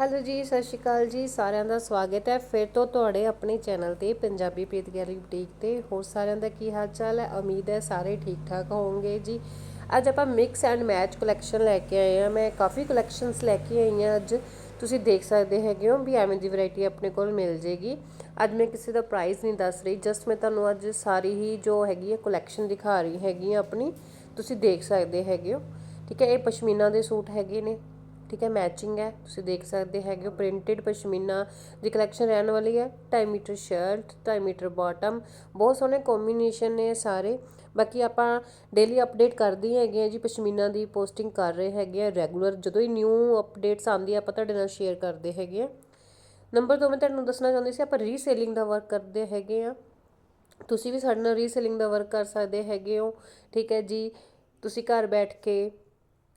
Hello ਜੀ, ਸਤਿ ਸ਼੍ਰੀ ਅਕਾਲ ਜੀ, ਸਾਰਿਆਂ ਦਾ ਸਵਾਗਤ ਹੈ। ਫਿਰ ਤੋਂ ਤੁਹਾਡੇ ਆਪਣੇ ਚੈਨਲ ਤੇ, ਪੰਜਾਬੀ ਪ੍ਰੀਤ ਗੈਲਰੀ ਬੁਟੀਕ ਤੇ। ਹੋਰ ਸਾਰਿਆਂ ਦਾ ਕੀ ਹਾਲ ਚਾਲ ਹੈ? ਉਮੀਦ ਹੈ ਸਾਰੇ ਠੀਕ ਠਾਕ ਹੋਵੋਗੇ ਜੀ। ਅੱਜ ਆਪਾਂ ਮਿਕਸ ਐਂਡ ਮੈਚ ਕਲੈਕਸ਼ਨ ਲੈ ਕੇ ਆਏ ਹਾਂ। ਮੈਂ ਕਾਫੀ ਕਲੈਕਸ਼ਨਸ ਲੈ ਕੇ ਆਈ ਹਾਂ ਅੱਜ। ਤੁਸੀਂ ਦੇਖ ਸਕਦੇ ਹੈਗੇ ਹੋ ਵੀ ਐਵੇਂ ਦੀ ਵੈਰਾਈਟੀ ਆਪਣੇ ਕੋਲ ਮਿਲ ਜੇਗੀ। ਅੱਜ ਮੈਂ ਕਿਸੇ ਦਾ ਪ੍ਰਾਈਸ ਨਹੀਂ ਦੱਸ ਰਹੀ ਜਸਟ ਮੈਂ ਤੁਹਾਨੂੰ ਅੱਜ ਸਾਰੀ ਹੀ ਜੋ ਹੈਗੀ ਹੈ ਕਲੈਕਸ਼ਨ ਦਿਖਾ ਰਹੀ ਹੈਗੀ ਆ ਆਪਣੀ। ਤੁਸੀਂ ਦੇਖ ਸਕਦੇ ਹੈਗੇ ਹੋ। ਠੀਕ ਹੈ, ਇਹ ਪਸ਼ਮੀਨਾ ਦੇ ਸੂਟ ਹੈਗੇ ਨੇ। ਠੀਕ ਹੈ ਮੈਚਿੰਗ ਹੈ, ਤੁਸੀਂ ਦੇਖ ਸਕਦੇ ਹੈਗੇ ਹੋ ਪ੍ਰਿੰਟਡ ਪਸ਼ਮੀਨਾ ਦੀ ਕਲੈਕਸ਼ਨ ਰਹਿਣ ਵਾਲੀ ਹੈ 2.5 ਮੀਟਰ ਸ਼ਰਟ 2.5 ਮੀਟਰ ਬਾਟਮ ਬਹੁਤ ਸੋਹਣੇ ਕੰਬੀਨੇਸ਼ਨ ਨੇ ਸਾਰੇ। ਬਾਕੀ ਆਪਾਂ ਡੇਲੀ ਅਪਡੇਟ ਕਰਦੇ ਹੈਗੇ ਆ ਜੀ, ਪਸ਼ਮੀਨਾ ਦੀ ਪੋਸਟਿੰਗ ਕਰ ਰਹੇ ਹੈਗੇ ਆ ਰੈਗੂਲਰ ਜਦੋਂ ਹੀ ਨਿਊ ਅਪਡੇਟਸ ਆਉਂਦੀ ਆ ਆਪਾਂ ਤੁਹਾਡੇ ਨਾਲ ਸ਼ੇਅਰ ਕਰਦੇ ਹੈਗੇ ਆ ਨੰਬਰ 2 ਮੈਂ ਤੁਹਾਨੂੰ ਦੱਸਣਾ ਚਾਹੁੰਦੀ ਸੀ, ਆਪਾਂ ਰੀਸੇਲਿੰਗ ਦਾ ਵਰਕ ਕਰਦੇ ਹੈਗੇ ਆ ਤੁਸੀਂ ਵੀ ਸਾਡੇ ਨਾਲ ਰੀਸੇਲਿੰਗ ਦਾ ਵਰਕ ਕਰ ਸਕਦੇ ਹੈਗੇ ਹੋ, ਠੀਕ ਹੈ ਜੀ, ਤੁਸੀਂ ਘਰ ਬੈਠ ਕੇ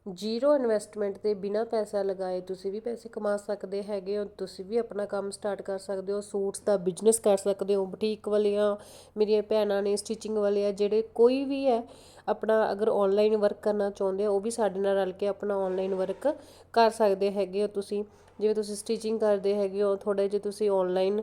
ਜ਼ੀਰੋ ਇਨਵੈਸਟਮੈਂਟ ਦੇ ਬਿਨਾ ਪੈਸਾ ਲਗਾਏ ਤੁਸੀਂ ਵੀ ਪੈਸੇ ਕਮਾ ਸਕਦੇ ਹੈਗੇ ਹੋ, ਤੁਸੀਂ ਵੀ ਆਪਣਾ ਕੰਮ ਸਟਾਰਟ ਕਰ ਸਕਦੇ ਹੋ, ਸੂਟਸ ਦਾ ਬਿਜ਼ਨਸ ਕਰ ਸਕਦੇ ਹੋ, ਬੁਟੀਕ ਵਾਲੀਆਂ, ਮੇਰੀਆਂ ਭੈਣਾਂ ਨੇ ਸਟਿਚਿੰਗ ਵਾਲੇ ਆ, ਜਿਹੜੇ ਕੋਈ ਵੀ ਹੈ, ਆਪਣਾ ਅਗਰ ਆਨਲਾਈਨ ਵਰਕ ਕਰਨਾ ਚਾਹੁੰਦੇ ਹੋ, ਉਹ ਵੀ ਸਾਡੇ ਨਾਲ ਰਲ ਕੇ ਆਪਣਾ ਆਨਲਾਈਨ ਵਰਕ ਕਰ ਸਕਦੇ ਹੈਗੇ ਹੋ ਤੁਸੀਂ। ਜਿਵੇਂ ਤੁਸੀਂ ਸਟਿਚਿੰਗ ਕਰਦੇ ਹੈਗੇ ਹੋ ਥੋੜੇ ਜੇ ਤੁਸੀਂ ਆਨਲਾਈਨ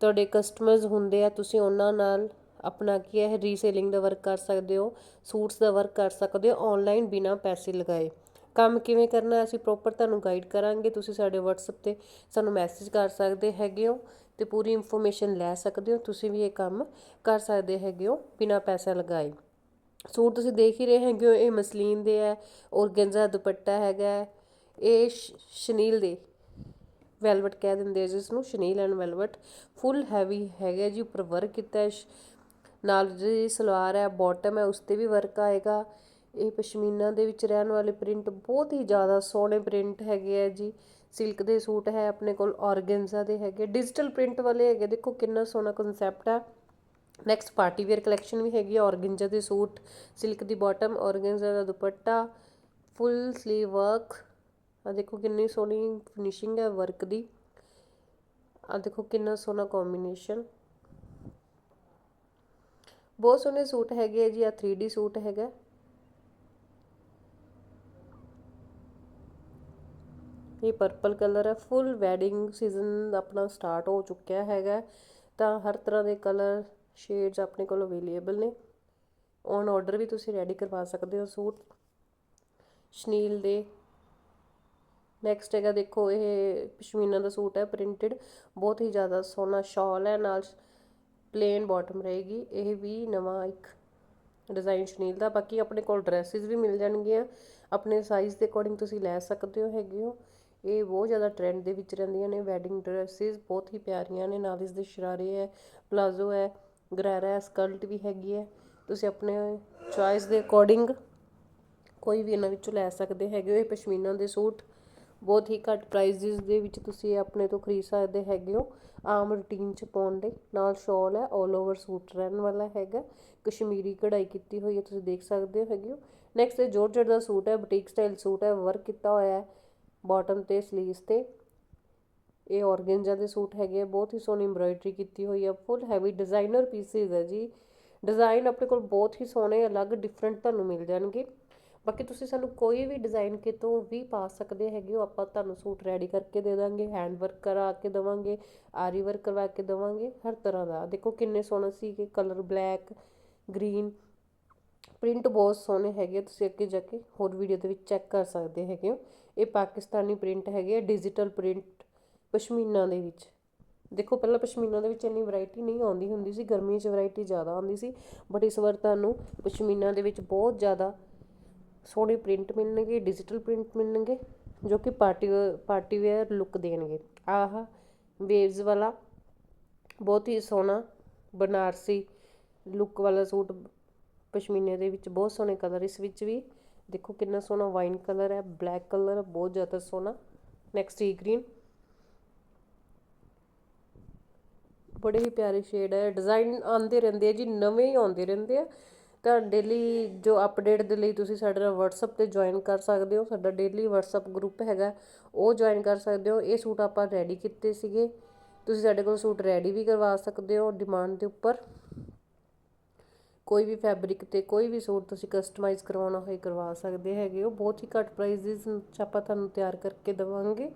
ਤੁਹਾਡੇ ਕਸਟਮਰਸ ਹੁੰਦੇ ਆ, ਤੁਸੀਂ ਉਹਨਾਂ ਨਾਲ ਆਪਣਾ ਕੀ ਹੈ ਰੀਸੇਲਿੰਗ ਦਾ ਵਰਕ ਕਰ ਸਕਦੇ ਹੋ, ਸੂਟਸ ਦਾ ਵਰਕ ਕਰ ਸਕਦੇ ਹੋ ਆਨਲਾਈਨ ਬਿਨਾ ਪੈਸੇ ਲਗਾਏ। ਕੰਮ ਕਿਵੇਂ ਕਰਨਾ, ਅਸੀਂ ਪ੍ਰੋਪਰ ਤੁਹਾਨੂੰ ਗਾਈਡ ਕਰਾਂਗੇ, ਤੁਸੀਂ ਸਾਡੇ WhatsApp ਤੇ ਸਾਨੂੰ ਮੈਸੇਜ ਕਰ ਸਕਦੇ ਹੈਗੇ ਹੋ ਤੇ ਪੂਰੀ ਇਨਫੋਰਮੇਸ਼ਨ ਲੈ ਸਕਦੇ ਹੋ, ਤੁਸੀਂ ਵੀ ਇਹ ਕੰਮ ਕਰ ਸਕਦੇ ਹੈਗੇ ਹੋ ਬਿਨਾ ਪੈਸਾ ਲਗਾਏ। ਸੂਟ ਤੁਸੀਂ ਦੇਖ ਹੀ ਰਹੇ ਹੈਗੇ ਹੋ, ਇਹ ਮਸਲੀਨ ਦੇ ਹੈ ਔਰਗੈਂਜ਼ਾ ਦੁਪੱਟਾ ਹੈਗਾ ਇਹ ਸ਼ਨੀਲ ਦੇ ਵੈਲਵਟ ਕਹਿ ਦਿੰਦੇ ਜਿਸ ਨੂੰ chenille and velvet full heavy ਹੈਗਾ ਜੀ, ਉੱਪਰ ਵਰਕ ਕੀਤਾ ਹੈ ਨਾਲ ਜਿਹੜੀ ਸਲਵਾਰ ਹੈ ਬੋਟਮ ਹੈ, ਉਸ ਤੇ ਵੀ ਵਰਕ ਆਏਗਾ। ਇਹ ਪਸ਼ਮੀਨਾ ਦੇ ਵਿੱਚ ਰਹਿਣ ਵਾਲੇ ਪ੍ਰਿੰਟ ਬਹੁਤ ਹੀ ਜ਼ਿਆਦਾ ਸੋਹਣੇ ਪ੍ਰਿੰਟ ਹੈਗੇ ਆ ਜੀ। ਸਿਲਕ ਦੇ ਸੂਟ ਹੈ, ਆਪਣੇ ਕੋਲ ਔਰਗੈਂਜ਼ਾ ਦੇ ਹੈਗੇ। ਡਿਜੀਟਲ ਪ੍ਰਿੰਟ ਵਾਲੇ ਹੈਗੇ, ਦੇਖੋ ਕਿੰਨਾ ਸੋਹਣਾ ਕਨਸੈਪਟ ਹੈ। ਨੈਕਸਟ ਪਾਰਟੀ ਵੇਅਰ ਕਲੈਕਸ਼ਨ ਵੀ ਹੈਗੀ ਔਰਗੈਂਜ਼ਾ ਦੇ ਸੂਟ ਸਿਲਕ ਦੀ ਬਾਟਮ ਔਰਗੈਂਜ਼ਾ ਦਾ ਦੁਪੱਟਾ ਫੁੱਲ ਸਲੀਵ ਵਰਕ ਆ ਦੇਖੋ ਕਿੰਨੀ ਸੋਹਣੀ ਫਿਨਿਸ਼ਿੰਗ ਹੈ ਵਰਕ ਦੀ। ਆ ਦੇਖੋ ਕਿੰਨਾ ਸੋਹਣਾ ਕੰਬੀਨੇਸ਼ਨ ਬਹੁਤ ਸੋਹਣੇ ਸੂਟ ਹੈਗੇ ਆ ਜੀ ਆ 3D ਸੂਟ ਹੈਗਾ। ਇਹ ਪਰਪਲ ਕਲਰ ਹੈ ਫੁੱਲ ਵੈਡਿੰਗ ਸੀਜ਼ਨ ਆਪਣਾ ਸਟਾਰਟ ਹੋ ਚੁੱਕਿਆ ਹੈਗਾ। ਤਾਂ ਹਰ ਤਰ੍ਹਾਂ ਦੇ ਕਲਰ ਸ਼ੇਡਸ ਆਪਣੇ ਕੋਲ ਅਵੇਲੇਬਲ ਨੇ। ਔਨ ਆਰਡਰ ਵੀ ਤੁਸੀਂ ਰੈਡੀ ਕਰਵਾ ਸਕਦੇ ਹੋ ਸੂਟ। ਸ਼ਨੀਲ ਦੇ। ਨੈਕਸਟ ਹੈਗਾ ਦੇਖੋ, ਇਹ ਪਸ਼ਮੀਨਾ ਦਾ ਸੂਟ ਹੈ ਪ੍ਰਿੰਟਡ ਬਹੁਤ ਹੀ ਜ਼ਿਆਦਾ ਸੋਹਣਾ ਸ਼ਾਲ ਹੈ, ਨਾਲ ਪਲੇਨ ਬਾਟਮ ਰਹੇਗੀ, ਇਹ ਵੀ ਨਵਾਂ ਇੱਕ ਡਿਜ਼ਾਈਨ ਸ਼ਨੀਲ ਦਾ, ਬਾਕੀ ਆਪਣੇ ਕੋਲ ਡਰੈਸਿਸ ਵੀ ਮਿਲ ਜਾਣਗੀਆਂ। ਆਪਣੇ ਸਾਈਜ਼ ਦੇ ਅਕੋਰਡਿੰਗ ਤੁਸੀਂ ਲੈ ਸਕਦੇ ਹੋ, ਹੈਗੇ ਹੋ। ਇਹ ਬਹੁਤ ਜ਼ਿਆਦਾ ਟ੍ਰੈਂਡ ਦੇ ਵਿੱਚ ਰਹਿੰਦੀਆਂ ਨੇ ਵੈਡਿੰਗ ਡਰੈਸਿਸ ਬਹੁਤ ਹੀ ਪਿਆਰੀਆਂ ਨੇ, ਨਾਲ ਇਸ ਦੇ ਸ਼ਰਾਰੇ ਹੈ ਪਲਾਜ਼ੋ ਹੈ ਗਰਾਰਾ ਹੈ ਸਕਰਟ ਵੀ ਹੈਗੀ ਹੈ। ਤੁਸੀਂ ਆਪਣੇ ਚੋਇਸ ਦੇ ਅਕੋਰਡਿੰਗ ਕੋਈ ਵੀ ਇਹਨਾਂ ਵਿੱਚੋਂ ਲੈ ਸਕਦੇ ਹੈਗੇ ਹੋ, ਇਹ ਪਸ਼ਮੀਨਾ ਦੇ ਸੂਟ। ਬਹੁਤ ਹੀ ਘੱਟ ਪ੍ਰਾਈਜ਼ਿਸ ਦੇ ਵਿੱਚ ਤੁਸੀਂ ਆਪਣੇ ਤੋਂ ਖਰੀਦ ਸਕਦੇ ਹੈਗੇ ਹੋ। ਆਮ ਰੂਟੀਨ ਚ ਪਾਉਣ ਦੇ ਨਾਲ ਸ਼ੋਲ ਹੈ 올 ਓਵਰ ਸੂਟ ਰਹਿਣ ਵਾਲਾ ਹੈਗਾ। ਕਸ਼ਮੀਰੀ ਕਢਾਈ ਕੀਤੀ ਹੋਈ ਹੈ, ਤੁਸੀਂ ਦੇਖ ਸਕਦੇ ਹੋ ਹੈਗੇ ਹੋ। ਨੈਕਸਟ ਇਹ ਜੋਰਜਟ ਦਾ ਸੂਟ ਹੈ ਬੁਟੀਕ ਸਟਾਈਲ ਸੂਟ ਹੈ ਵਰਕ ਕੀਤਾ ਹੋਇਆ ਹੈ ਬਾਟਮ ਤੇ ਸਲੀਵਸ ਤੇ। ਇਹ ਔਰਗੈਂਜਾ ਦੇ ਸੂਟ ਹੈਗੇ ਆ, ਬਹੁਤ ਹੀ ਸੋਹਣੀ ਐਮਬ੍ਰਾਇਡਰੀ ਕੀਤੀ ਹੋਈ ਹੈ ਫੁੱਲ ਹੈਵੀ ਡਿਜ਼ਾਈਨਰ ਪੀਸਿਸ ਹੈ ਜੀ। ਡਿਜ਼ਾਈਨ ਆਪਣੇ ਕੋਲ ਬਹੁਤ ਹੀ ਸੋਹਣੇ, ਅਲੱਗ ਡਿਫਰੈਂਟ ਤੁਹਾਨੂੰ ਮਿਲ ਜਾਣਗੇ। ਬਾਕੀ ਤੁਸੀਂ ਸਾਨੂੰ ਕੋਈ ਵੀ ਡਿਜ਼ਾਈਨ ਕਿਤੋਂ ਵੀ ਪਾ ਸਕਦੇ ਹੈਗੇ ਹੋ, ਆਪਾਂ ਤੁਹਾਨੂੰ ਸੂਟ ਰੈਡੀ ਕਰਕੇ ਦੇ ਦਾਂਗੇ ਹੈਂਡ ਵਰਕ ਕਰਾ ਕੇ ਦਵਾਂਗੇ, ਆਰੀ ਵਰਕ ਕਰਵਾ ਕੇ ਦਵਾਂਗੇ, ਹਰ ਤਰ੍ਹਾਂ ਦਾ। ਦੇਖੋ ਕਿੰਨੇ ਸੋਹਣੇ ਸੀ ਕਿ ਕਲਰ ਬਲੈਕ ਗ੍ਰੀਨ ਪ੍ਰਿੰਟ ਬਹੁਤ ਸੋਹਣੇ ਹੈਗੇ ਤੁਸੀਂ ਅੱਗੇ ਜਾ ਕੇ ਹੋਰ ਵੀਡੀਓ ਦੇ ਵਿੱਚ ਚੈੱਕ ਕਰ ਸਕਦੇ ਹੈਗੇ ਹੋ। ਇਹ ਪਾਕਿਸਤਾਨੀ ਪ੍ਰਿੰਟ ਹੈਗੇ ਡਿਜੀਟਲ ਪ੍ਰਿੰਟ ਪਸ਼ਮੀਨਾ ਦੇ ਵਿੱਚ। ਦੇਖੋ ਪਹਿਲਾਂ ਪਸ਼ਮੀਨਾ ਦੇ ਵਿੱਚ ਇੰਨੀ ਵੈਰਾਈਟੀ ਨਹੀਂ ਆਉਂਦੀ ਹੁੰਦੀ ਸੀ ਗਰਮੀ 'ਚ ਵੈਰਾਈਟੀ ਜ਼ਿਆਦਾ ਆਉਂਦੀ ਸੀ ਬਟ ਇਸ ਵਾਰ ਤੁਹਾਨੂੰ ਪਸ਼ਮੀਨਾ ਦੇ ਵਿੱਚ ਬਹੁਤ ਜ਼ਿਆਦਾ ਸੋਹਣੇ ਪ੍ਰਿੰਟ ਮਿਲਣਗੇ ਡਿਜੀਟਲ ਪ੍ਰਿੰਟ ਮਿਲਣਗੇ, ਜੋ ਕਿ ਪਾਰਟੀ ਪਾਰਟੀ ਵੇਅਰ ਲੁੱਕ ਦੇਣਗੇ। ਆਹ ਵੇਵਜ਼ ਵਾਲਾ ਬਹੁਤ ਹੀ ਸੋਹਣਾ ਬਨਾਰਸੀ ਲੁੱਕ ਵਾਲਾ ਸੂਟ ਪਸ਼ਮੀਨੇ ਦੇ ਵਿੱਚ ਬਹੁਤ ਸੋਹਣੇ ਕਲਰ ਇਸ ਵਿੱਚ ਵੀ ਦੇਖੋ ਕਿੰਨਾ ਸੋਹਣਾ ਵਾਈਨ ਕਲਰ ਹੈ ਬਲੈਕ ਕਲਰ ਬਹੁਤ ਜ਼ਿਆਦਾ ਸੋਹਣਾ। ਨੈਕਸਟ ਈ ਗ੍ਰੀਨ ਬੜੇ ਹੀ ਪਿਆਰੇ ਸ਼ੇਡ ਹੈ। ਡਿਜ਼ਾਈਨ ਆਉਂਦੇ ਰਹਿੰਦੇ ਆ ਜੀ, ਨਵੇਂ ਹੀ ਆਉਂਦੇ ਰਹਿੰਦੇ ਆ। ਤਾਂ ਡੇਲੀ ਜੋ ਅਪਡੇਟ ਦੇ ਲਈ ਤੁਸੀਂ ਸਾਡੇ ਨਾਲ ਵਟਸਐਪ ਤੇ ਜੁਆਇਨ ਕਰ ਸਕਦੇ ਹੋ, ਸਾਡਾ ਡੇਲੀ ਵਟਸਐਪ ਗਰੁੱਪ ਹੈਗਾ, ਉਹ ਜੁਆਇਨ ਕਰ ਸਕਦੇ ਹੋ। ਇਹ ਸੂਟ ਆਪਾਂ ਰੈਡੀ ਕੀਤੇ ਸੀਗੇ। ਤੁਸੀਂ ਸਾਡੇ ਕੋਲ ਸੂਟ ਰੈਡੀ ਵੀ ਕਰਵਾ ਸਕਦੇ ਹੋ ਡਿਮਾਂਡ ਦੇ ਉੱਪਰ। ਕੋਈ ਵੀ ਫੈਬਰਿਕ ਤੇ ਕੋਈ ਵੀ ਸੂਟ ਤੁਸੀਂ ਕਸਟਮਾਈਜ਼ ਕਰਵਾਉਣਾ ਹੋਏ ਕਰਵਾ ਸਕਦੇ ਹੈਗੇ ਹੋ। ਬਹੁਤ ਹੀ ਘੱਟ ਪ੍ਰਾਈਸਿਸ ਚ ਆਪਾਂ ਤੁਹਾਨੂੰ ਤਿਆਰ ਕਰਕੇ ਦਵਾਂਗੇ।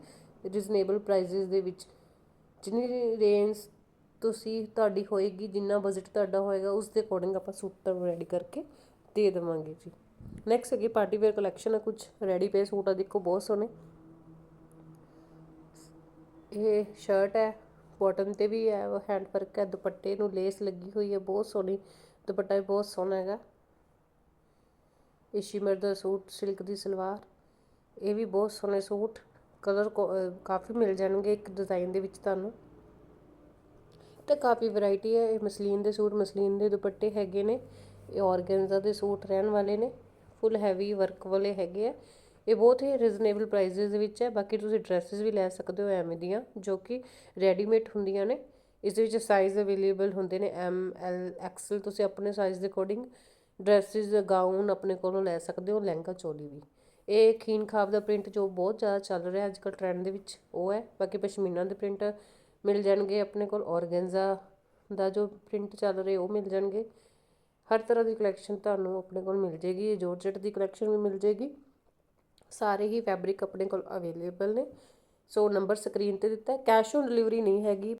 ਰੀਜ਼ਨੇਬਲ ਪ੍ਰਾਈਸਿਸ ਦੇ ਵਿੱਚ। ਜਿੰਨੀ ਰੇਂਜ ਤੁਸੀਂ, ਤੁਹਾਡੀ ਹੋਏਗੀ, ਜਿੰਨਾ ਬਜਟ ਤੁਹਾਡਾ ਹੋਏਗਾ, ਉਸ ਦੇ ਅਕੋਰਡਿੰਗ ਆਪਾਂ ਸੂਟ ਤੁਹਾਨੂੰ ਰੈਡੀ ਕਰਕੇ ਦੇ ਦੇਵਾਂਗੇ ਜੀ। ਨੈਕਸਟ ਹੈਗੀ ਪਾਰਟੀ ਵੇਅਰ ਕਲੈਕਸ਼ਨ ਹੈ ਕੁਝ ਰੈਡੀ ਪੇ ਸੂਟ ਆ, ਦੇਖੋ ਬਹੁਤ ਸੋਹਣੇ। ਇਹ ਸ਼ਰਟ ਹੈ ਬਾਟਮ ਤੇ ਵੀ ਹੈ ਹੈਂਡ ਵਰਕ ਹੈ, ਦੁਪੱਟੇ ਨੂੰ ਲੇਸ ਲੱਗੀ ਹੋਈ ਹੈ, ਬਹੁਤ ਸੋਹਣੀ। ਦੁਪੱਟਾ ਵੀ ਬਹੁਤ ਸੋਹਣਾ ਹੈਗਾ। ਇਹ ਸ਼ਿਮਰ ਦਾ ਸੂਟ ਸਿਲਕ ਦੀ ਸਲਵਾਰ। ਇਹ ਵੀ ਬਹੁਤ ਸੋਹਣੇ ਸੂਟ। ਕਲਰ ਕਾਫੀ ਮਿਲ ਜਾਣਗੇ ਇੱਕ ਡਿਜ਼ਾਈਨ ਦੇ ਵਿੱਚ ਤੁਹਾਨੂੰ। ਤਾਂ ਕਾਫੀ ਵੈਰਾਈਟੀ ਹੈ। ਇਹ ਮਸਲੀਨ ਦੇ ਸੂਟ, ਮਸਲੀਨ ਦੇ ਦੁਪੱਟੇ ਹੈਗੇ ਨੇ। ਇਹ ਔਰਗੈਂਜ਼ਾ ਦੇ ਸੂਟ ਰਹਿਣ ਵਾਲੇ ਨੇ। ਫੁੱਲ ਹੈਵੀ ਵਰਕ ਵਾਲੇ ਹੈਗੇ ਆ। ਇਹ ਬਹੁਤ ਹੀ ਰੀਜ਼ਨੇਬਲ ਪ੍ਰਾਈਸਿਸ ਦੇ ਵਿੱਚ ਹੈ। ਬਾਕੀ ਤੁਸੀਂ ਡਰੈਸਸ ਵੀ ਲੈ ਸਕਦੇ ਹੋ ਐਵੇਂ ਦੀਆਂ, ਜੋ ਕਿ ਰੈਡੀਮੇਡ ਹੁੰਦੀਆਂ ਨੇ। ਇਸ ਦੇ ਵਿੱਚ ਸਾਈਜ਼ ਅਵੇਲੇਬਲ ਹੁੰਦੇ ਨੇ। ਐਮ ਐਲ ਐਕਸਲ ਤੁਸੀਂ ਆਪਣੇ ਸਾਈਜ਼ ਦੇ ਅਕੋਰਡਿੰਗ ਡਰੈਸਸ ਗਾਊਨ ਆਪਣੇ ਕੋਲੋਂ ਲੈ ਸਕਦੇ ਹੋ, ਲਹਿੰਗਾ, ਚੋਲੀ ਵੀ। ਇਹ ਖੀਨ ਖਾਬ ਦਾ ਪ੍ਰਿੰਟ ਜੋ ਬਹੁਤ ਜ਼ਿਆਦਾ ਚੱਲ ਰਿਹਾ ਅੱਜ ਕੱਲ ਟ੍ਰੈਂਡ ਦੇ ਵਿੱਚ, ਉਹ ਹੈ। ਬਾਕੀ ਪਸ਼ਮੀਨਾ ਦੇ ਪ੍ਰਿੰਟ ਮਿਲ ਜਾਣਗੇ, ਆਪਣੇ ਕੋਲ ਔਰਗੈਂਜ਼ਾ ਦਾ ਜੋ ਪ੍ਰਿੰਟ ਚੱਲ ਰਹੇ ਉਹ ਮਿਲ ਜਾਣਗੇ। ਹਰ ਤਰ੍ਹਾਂ ਦੀ ਕਲੈਕਸ਼ਨ ਤੁਹਾਨੂੰ ਆਪਣੇ ਕੋਲ ਮਿਲ ਜੇਗੀ ਜੋਰਜਟ ਦੀ ਕਲੈਕਸ਼ਨ ਵੀ ਮਿਲ ਜੇਗੀ। ਸਾਰੇ ਹੀ ਫੈਬਰਿਕ ਆਪਣੇ ਕੋਲ ਅਵੇਲੇਬਲ ਨੇ। ਸੋ ਨੰਬਰ ਸਕਰੀਨ ਤੇ ਦਿੱਤਾ ਕੈਸ਼ ਔਨ ਡਿਲੀਵਰੀ ਨਹੀਂ ਹੈਗੀ।